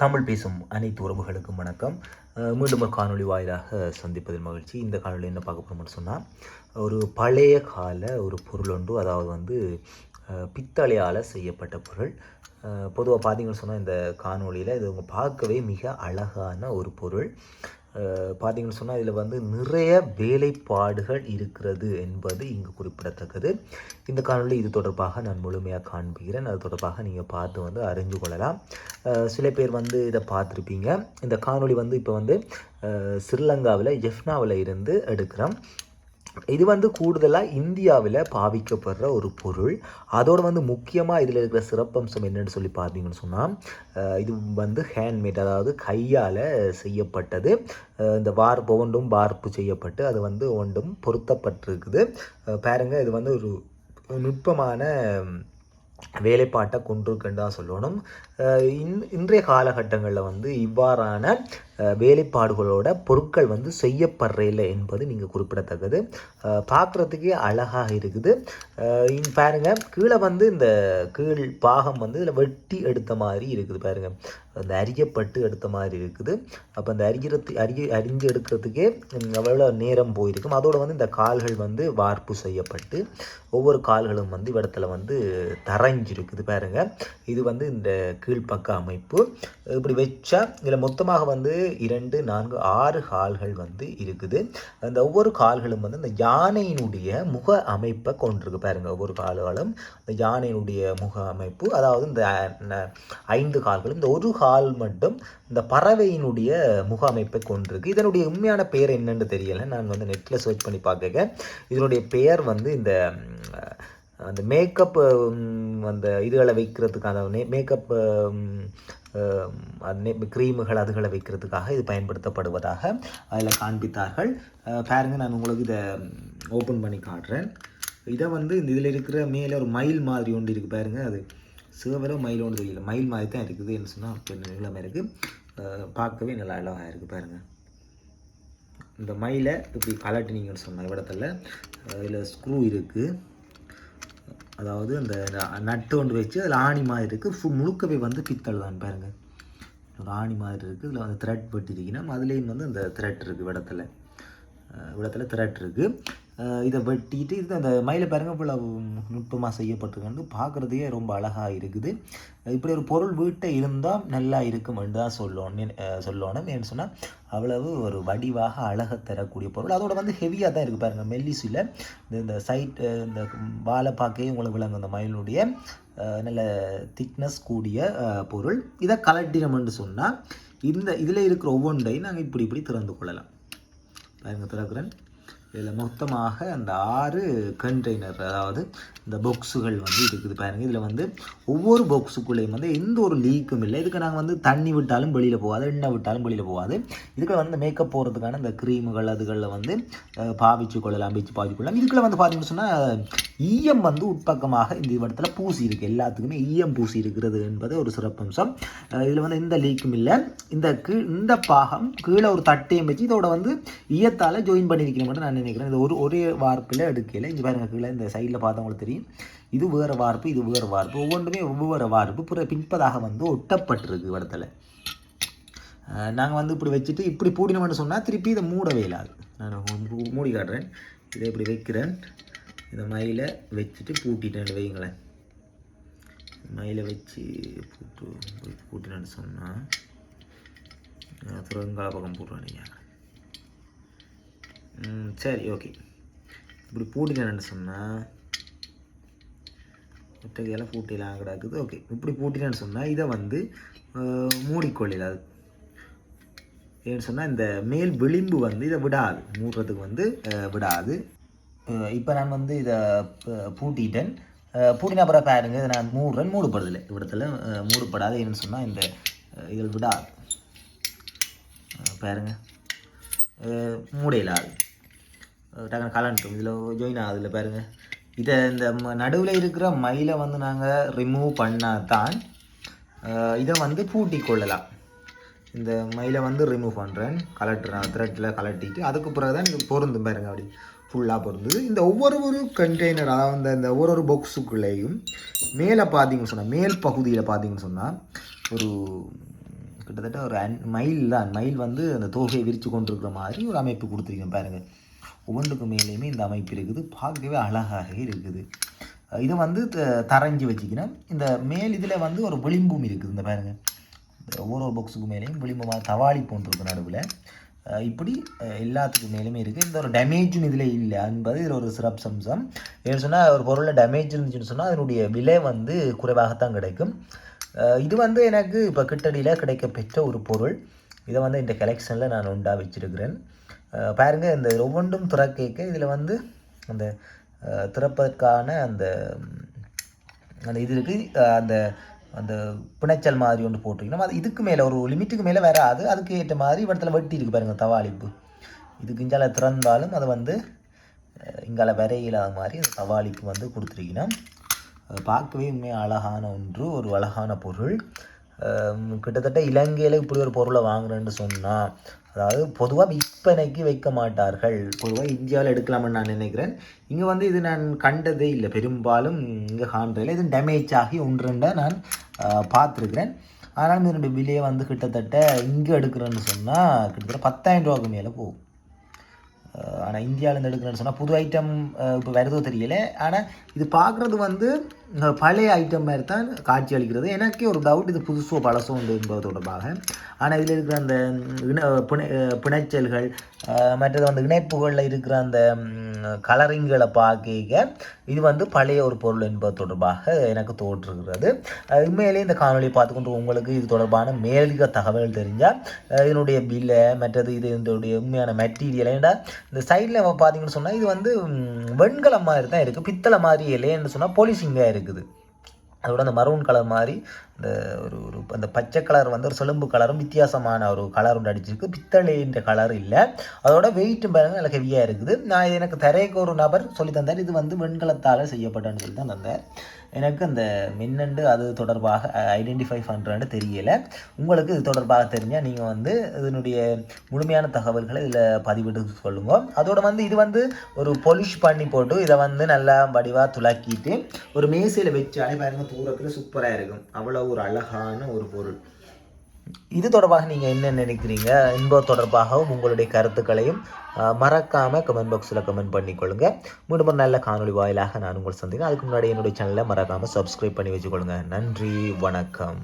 தமிழ் பேசும் அனைத்து உறவுகளுக்கும் வணக்கம். மீண்டும் ஒரு காணொளி வாயிலாக சந்திப்பதில் மகிழ்ச்சி. இந்த காணொலி என்ன பார்க்க போகிறோம்னு சொன்னால் ஒரு பழைய கால ஒரு பொருள் ஒன்று அதாவது வந்து பித்தளையால் செய்யப்பட்ட பொருள். பொதுவாக பார்த்தீங்கன்னு சொன்னால் இந்த காணொளியில் இது உங்க பார்க்கவே மிக அழகான ஒரு பொருள். பார்த்தீங்கன்னு சொன்னால் இதில் வந்து நிறைய வேலைப்பாடுகள் இருக்கிறது என்பது இங்கு குறிப்பிடத்தக்கது. இந்த காணொலி இது தொடர்பாக நான் முழுமையாக காண்பிக்கிறேன். அது தொடர்பாக நீங்கள் பார்த்து வந்து அறிஞ்சு கொள்ளலாம். சில பேர் வந்து இதை பார்த்துருப்பீங்க. இந்த காணொளி வந்து இப்போ வந்து ஸ்ரீலங்காவில் ஜெஃப்னாவில் இருந்து எடுக்கிறோம். இது வந்து கூடுதலாக இந்தியாவில் பாவிக்கப்படுற ஒரு பொருள். அதோடு வந்து முக்கியமாக இதில் இருக்கிற சிறப்பம்சம் என்னன்னு சொல்லி பார்த்தீங்கன்னு சொன்னால் இது வந்து ஹேண்ட்மேட் அதாவது கையால் செய்யப்பட்டது. இந்த வார்ப்பு ஒன்றும் வார்ப்பு செய்யப்பட்டு அது வந்து ஒன்றும் பொருத்தப்பட்டிருக்குது. பாருங்கள் இது வந்து ஒரு நுட்பமான வேலைப்பாட்டை கொண்டிருக்குன்னு தான் சொல்லணும். இன் இன்றைய காலகட்டங்களில் வந்து இவ்வாறான வேலைப்பாடுகளோட பொருட்கள் வந்து செய்யப்படுறதில்ல என்பது நீங்கள் குறிப்பிடத்தக்கது. பார்க்குறதுக்கே அழகாக இருக்குது. அஹ், பாருங்க கீழே வந்து இந்த கீழ் பாகம் வந்து இதில் வெட்டி எடுத்த மாதிரி இருக்குது பாருங்கள் அந்த அரியப்பட்டு எடுத்த மாதிரி இருக்குது. அப்போ அந்த அரிகிறது அரிய அரிஞ்சு எடுக்கிறதுக்கே எவ்வளோ நேரம் போயிருக்கும். அதோடு வந்து இந்த கால்கள் வந்து வார்ப்பு செய்யப்பட்டு ஒவ்வொரு கால்களும் வந்து இடத்துல வந்து தரைஞ்சிருக்குது பாருங்க. இது வந்து இந்த கீழ்ப்பக்க அமைப்பு. இப்படி வச்சா இதில் மொத்தமாக வந்து இரண்டு நான்கு ஆறு கால்கள் வந்து இருக்குது. அந்த ஒவ்வொரு கால்களும் வந்து இந்த யானையினுடைய முக அமைப்பை கொண்டிருக்கு பாருங்க ஒவ்வொரு கால்களும். இந்த யானையினுடைய முக அமைப்பு அதாவது இந்த ஐந்து கால்களும் இந்த ஒரு கால் மட்டும் இந்த பறவையினுடைய முக அமைப்பை கொண்டிருக்கு. இதனுடைய உண்மையான பெயர் என்னன்னு தெரியல நான் வந்து நெட்டில் சர்ச் பண்ணி பார்க்க இதனுடைய பெயர் வந்து இந்த அந்த மேக்கப் அந்த இதுகளை வைக்கிறதுக்கான மேக்கப் க்ரீமுகள் அதுகளை வைக்கிறதுக்காக இது பயன்படுத்தப்படுவதாக அதில் காண்பித்தார்கள். பாருங்கள் நான் உங்களுக்கு இதை ஓப்பன் பண்ணி காட்டுறேன். இதை வந்து இந்த இதில் இருக்கிற மேலே ஒரு மயில் மாதிரி ஒன்று இருக்குது பாருங்கள் அது சிவவரோ மயில் ஒன்று தெரியல மயில் மாதிரி தான் இருக்குது என்ன சொன்னால் கொஞ்சம் இருக்குது பார்க்கவே நல்லா அழகாக இருக்குது பாருங்கள் இந்த மயிலை இப்படி கலட்டினீங்கன்னு சொன்ன இடத்துல இதில் ஸ்க்ரூ இருக்குது அதாவது அந்த நட்டு ஒன்று வச்சு அதில் ஆணி மாதிரி இருக்குது ஃபுல் முழுக்கவே வந்து பித்தள் தான் பாருங்கள் ஒரு ஆணி மாதிரி இருக்குது இதில் வந்து த்ரெட் வெட்டிருக்கீங்கன்னா அதுலேயும் வந்து அந்த த்ரெட் இருக்குது இடத்துல இடத்துல த்ரெட் இருக்குது இதை வெட்டிட்டு இது அந்த மயிலை பாருங்க இவ்வளவு நுட்பமாக செய்யப்பட்டிருக்குன்னு பார்க்குறதையே ரொம்ப அழகாக இருக்குது. இப்படி ஒரு பொருள் வீட்டை இருந்தால் நல்லா இருக்கும் என்று தான் சொல்லணும் சொல்லணும். ஏன்னு சொன்னால் அவ்வளவு ஒரு வடிவாக அழகை தரக்கூடிய பொருள். அதோட வந்து ஹெவியாக தான் இருக்குது பாருங்கள் மெல்லிசில் இந்த இந்த சைட் இந்த வாழை பார்க்கவே உங்களுக்கு விளங்கும் அந்த மயிலுடைய நல்ல திக்னஸ் கூடிய பொருள். இதை கலட்டினம்னு சொன்னால் இந்த இதில் இருக்கிற ஒவ்வொன்றையும் நாங்கள் இப்படி இப்படி திறந்து கொள்ளலாம். பாருங்க திறக்கிறேன். இதில் மொத்தமாக அந்த ஆறு கண்டெய்னர் அதாவது இந்த பாக்ஸுகள் வந்து இருக்குது பாருங்க. இதில் வந்து ஒவ்வொரு பாக்ஸுக்குள்ளேயும் வந்து எந்த ஒரு லீக்கும் இல்லை. இதுக்கு நாங்கள் வந்து தண்ணி விட்டாலும் வெளியில் போகாது எண்ணெய் விட்டாலும் வெளியில் போகாது. இதுக்குள்ள வந்து மேக்கப் போகிறதுக்கான இந்த க்ரீமுகள் அதுகளில் வந்து பாவிச்சு கொள்ளலாம் பீச்சு பாவிச்சு கொள்ளலாம். இதுக்குள்ள வந்து பார்த்தீங்கன்னு சொன்னால் ஈயம் வந்து உட்பக்கமாக இந்த இடத்துல பூசி இருக்குது எல்லாத்துக்குமே ஈயம் பூசி இருக்கிறது என்பது ஒரு சிறப்பம்சம். இதில் வந்து எந்த லீக்கும் இல்லை. இந்த கீழ் இந்த பாகம் கீழே ஒரு தட்டையும் வச்சு இதோட வந்து ஈயத்தால் ஜாயின் பண்ணியிருக்கணும் மட்டும் நான் நினைக்கிறேன். இது ஒரு ஒரே வார்ப்பில் எடுக்கல. இங்கே பாருங்கள் கீழே இந்த சைடில் பார்த்தவங்களுக்கு தெரியும். இது வேறு வார்ப்பு இது வேறு வார்ப்பு. ஒவ்வொன்றுமே ஒவ்வொரு வார்ப்பு பிற பின்பதாக வந்து ஒட்டப்பட்டிருக்கு இடத்துல நாங்கள் வந்து இப்படி வச்சுட்டு இப்படி பூடினோம்னு சொன்னால் திருப்பி இதை மூடவே இல்லாது. நான் மூடி காட்டுறேன். இதை இப்படி வைக்கிறேன். இந்த மயிலை வச்சுட்டு பூட்டிட்டேன்னு வைங்களேன் மயிலை வச்சு பூட்டு பூட்டினேன்னு சொன்னால் துறங்கால பக்கம் போடுறேன் ம் சரி ஓகே. இப்படி பூட்டினேன்னு சொன்னால் ஒட்டகையெல்லாம் பூட்டிலாம் கிடக்குது ஓகே. இப்படி பூட்டினேன்னு சொன்னால் இதை வந்து மூடிக்கொள்ளில. அது ஏன்னு சொன்னால் இந்த மேல் விளிம்பு வந்து இதை விடாது. மூடுறதுக்கு வந்து விடாது. இப்போ நான் வந்து இதை பூட்டிட்டேன். பூட்டின அப்புறம் பாருங்க இதை நான் மூடுறேன். மூடப்படுதில்லை இவ்விடத்தில் அஹ், என்னன்னு சொன்னால் இந்த இதில் விடாது. பாருங்க. மூடையிலாது. டக்குனு கலண்டோம் இதில் ஜாயின் ஆகுதுல பாருங்க. இதை இந்த நடுவில் இருக்கிற மயிலை வந்து நாங்கள் ரிமூவ் பண்ணால் தான் இதை வந்து பூட்டி கொள்ளலாம். இந்த மயிலை வந்து ரிமூவ் பண்ணுறேன் கலட்டுறேன். த்ரெட்டில் கலட்டிட்டு அதுக்கு பிறகு தான் இது பொருந்தும் பாருங்க அப்படி. ஃபுல்லாக பொருந்தது இந்த ஒவ்வொரு ஒரு கண்டெய்னர் அதாவது இந்த- ஒவ்வொரு ஒரு ஒரு பாக்ஸுக்குள்ளேயும் மேலே பார்த்தீங்கன்னு சொன்னால் மேல் பகுதியில் பார்த்தீங்கன்னு சொன்னால் ஒரு கிட்டத்தட்ட ஒரு அன் மயில் தான். மயில் வந்து அந்த தோகையை விரித்து கொண்டிருக்கிற மாதிரி ஒரு அமைப்பு கொடுத்துருக்கேன் பாருங்கள் ஒவ்வொன்றுக்கு மேலேயுமே இந்த அமைப்பு இருக்குது. பார்க்கவே அழகாக இருக்குது. இதை வந்து த- தரைஞ்சி வச்சுக்கணும் இந்த மேல் இதில் வந்து ஒரு விளிம்பும் இருக்குது. இந்த பாருங்கள் ஒவ்வொரு பாக்ஸுக்கு மேலேயும் விளிம்பு மாதிரி தவாளி போன்றிருக்கு நடுவில். இப்படி எல்லாத்துக்கு மேலுமே இருக்குது இந்த ஒரு டேமேஜும் இதில் இல்லை. என்பது இதில் ஒரு சிறப்பு சம்சம் ஏன்னு சொன்னால் ஒரு பொருளில் டேமேஜ் இருந்துச்சுன்னு சொன்னால் அதனுடைய விலை வந்து குறைவாகத்தான் கிடைக்கும். இது வந்து எனக்கு இப்போ கிட்டடியில் கிடைக்க பெற்ற ஒரு பொருள். இதை வந்து இந்த கலெக்ஷனில் நான் உண்டா வச்சுருக்கிறேன். பாருங்கள் இந்த ஒவ்வொன்றும் திறக்க இதில் வந்து அந்த திறப்பதற்கான அந்த அந்த இது இருக்குது அந்த அந்த பிணைச்சல் மாதிரி ஒன்று போட்டிருக்கணும். அது இதுக்கு மேலே ஒரு லிமிட்டுக்கு மேலே வராது. அதுக்கு ஏற்ற மாதிரி இடத்துல வெட்டி இருக்கு பாருங்கள் தவாளிப்பு இதுக்கு இஞ்சால திறந்தாலும் அதை வந்து இங்கால வரையில்லாத மாதிரி அந்த தவாளிப்பு வந்து கொடுத்துருக்கணும். அது பார்க்கவே உண்மையாக அழகான ஒன்று ஒரு அழகான பொருள். கிட்டத்தட்ட இலங்கையில் இப்படி ஒரு பொருளை வாங்குறேன்னு சொன்னால் அதாவது பொதுவாக விற்பனைக்கு வைக்க மாட்டார்கள். பொதுவாக இந்தியாவில் எடுக்கலாம்னு நான் நினைக்கிறேன். இங்கே வந்து இது நான் கண்டதே இல்லை. பெரும்பாலும் இங்கே காண்றதில்லை இது டேமேஜ் ஆகி ஒன்றுண்ட நான் பார்த்துருக்குறேன். ஆனாலும் இதனுடைய விலையை வந்து கிட்டத்தட்ட இங்கே எடுக்கிறேன்னு சொன்னால் கிட்டத்தட்ட பத்தாயிரம் ரூபாய்க்கு மேலே போகும். ஆனால் இந்தியாவிலேருந்து எடுக்கிறேன்னு சொன்னால் புது ஐட்டம் இப்போ வருதோ தெரியல. ஆனால் இது பார்க்குறது வந்து பழைய ஐட்டம் மாதிரி தான் காட்சி அளிக்கிறது. எனக்கே ஒரு டவுட் இது புதுசோ பழசோ உண்டு என்பது தொடர்பாக. ஆனால் இதில் இருக்கிற அந்த இணை பிணை பிணைச்சல்கள் மற்றது அந்த இணைப்புகளில் இருக்கிற அந்த கலரிங்களை பார்க்க இது வந்து பழைய ஒரு பொருள் என்பது தொடர்பாக எனக்கு தோற்றுகிறது உண்மையிலேயே இந்த காணொலியை பார்த்துக்கொண்டு உங்களுக்கு இது தொடர்பான மேலதிக தகவல்கள் தெரிஞ்சால் இதனுடைய பில்லை மற்றது இது இதனுடைய உண்மையான மெட்டீரியல் ஏன்னா இந்த சைடில் பார்த்தீங்கன்னு சொன்னால் இது வந்து வெண்கலம் மாதிரி தான் இருக்குது பித்தளை மாதிரி இல்லைன்னு சொன்னால் போலீசிங்காக இருக்குது இருக்குது. அதோட அந்த மரூன் கலர் மாதிரி இந்த ஒரு ஒரு அந்த பச்சை கலர் வந்து ஒரு செலும்பு கலரும் வித்தியாசமான ஒரு கலர் ஒன்று அடிச்சிருக்கு. பித்தளைன்ற கலர் இல்லை. அதோட வெயிட்டும் பாருங்கள் நல்ல ஹெவியாக இருக்குது. நான் இது எனக்கு தரைக்கு ஒரு நபர் சொல்லி தந்தார். இது வந்து வெண்கலத்தால் செய்யப்பட்டன்னு சொல்லி தான் தந்தார். எனக்கு அந்த மின்னண்டு அது தொடர்பாக ஐடென்டிஃபை பண்ணுறேன்னு தெரியலை. உங்களுக்கு இது தொடர்பாக தெரிஞ்சால் நீங்கள் வந்து இதனுடைய முழுமையான தகவல்களை இதில் பதிவிட்டு சொல்லுங்க. அதோட வந்து இது வந்து ஒரு பொலிஷ் பண்ணி போட்டு இதை வந்து நல்லா வடிவாக துளக்கிட்டு ஒரு மேசையில் வச்சாலே பாருங்க தூரத்தில் சூப்பராக இருக்கும். அவ்வளோ ஒரு அழகான ஒரு பொருள். இது தொடர்பாக நீங்கள் என்ன நினைக்கிறீங்க? என்பது தொடர்பாகவும் உங்களுடைய கருத்துக்களையும் மறக்காமல் மறக்காம கமெண்ட் பாக்ஸில் கமெண்ட் பண்ணிக்கொள்ளுங்க. மீண்டும் ஒரு நல்ல காணொளி வாயிலாக நான் உங்களை சந்திக்கிறேன். அதுக்கு முன்னாடி என்னுடைய சேனலை மறக்காமல் சப்ஸ்கிரைப் பண்ணி வச்சுக்கொள்ளுங்க. நன்றி வணக்கம்.